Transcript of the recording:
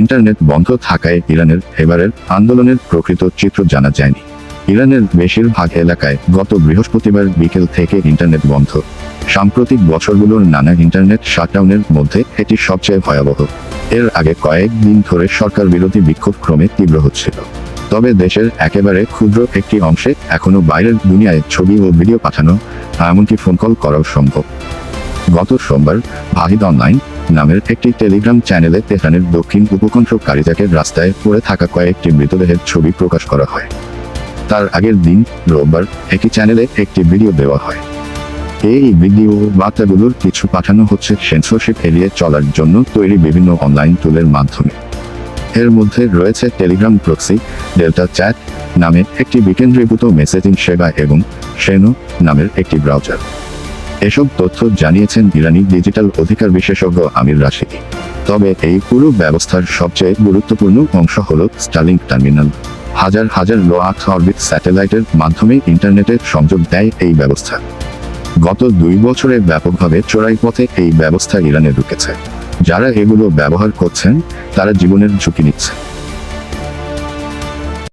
Internet বন্ধ থাকায় ইরানের এবারের আন্দোলনের প্রকৃত চিত্র জানা যায়নি। ইরানের বেশিরভাগ এলাকায় গত বৃহস্পতিবার বিকেল থেকে ইন্টারনেট বন্ধ। সাম্প্রতিক বছরগুলোর নানা ইন্টারনেট শাটডাউনের মধ্যে এটি সবচেয়ে ভয়াবহ। এর আগে কয়েক দিন ধরে সরকার বিরোধী বিক্ষোভ ক্রমে তীব্র হচ্ছিল। তবে দেশের একেবারে ক্ষুদ্র একটি অংশে এখনও বাইরের দুনিয়ায় ছবি ও ভিডিও পাঠানো, এমনকি ফোন কল করাও সম্ভব। গত সোমবার ভাহিদ অনলাইন নামের একটি টেলিগ্রাম চ্যানেলে তেহরানের দক্ষিণ উপকণ্ঠ কারিজাকের রাস্তায় পড়ে থাকা কয়েকটি মৃতদেহের ছবি প্রকাশ করা হয়। তার আগের দিন রোববার একই চ্যানেলে একটি ভিডিও দেওয়া হয়। এই ভিডিও বার্তাগুলোর কিছু পাঠানো হচ্ছে সেন্সরশিপ এড়িয়ে চলার জন্য তৈরি বিভিন্ন অনলাইন টুলের মাধ্যমে। এর মধ্যে রয়েছে টেলিগ্রাম প্রক্সি ডেল্টা চ্যাট নামে একটি বিকেন্দ্রীভূত মেসেজিং সেবা এবং শেনো নামের একটি ব্রাউজার এসব তথ্য জানিয়েছেন ইরানি ডিজিটাল অধিকার বিশেষজ্ঞ আমির রাশিদি। তবে এই পুরো ব্যবস্থার সবচেয়ে গুরুত্বপূর্ণ অংশ হল স্টার্লিং টার্মিনাল। হাজার হাজার লো আর্থ অরবিট স্যাটেলাইটের মাধ্যমে ইন্টারনেটের সংযোগ দেয় এই ব্যবস্থা। গত দুই বছরে ব্যাপকভাবে চোরাই পথে এই ব্যবস্থা ইরানে ঢুকেছে। যারা এগুলো ব্যবহার করছেন, তারা জীবনের ঝুঁকি নিচ্ছে।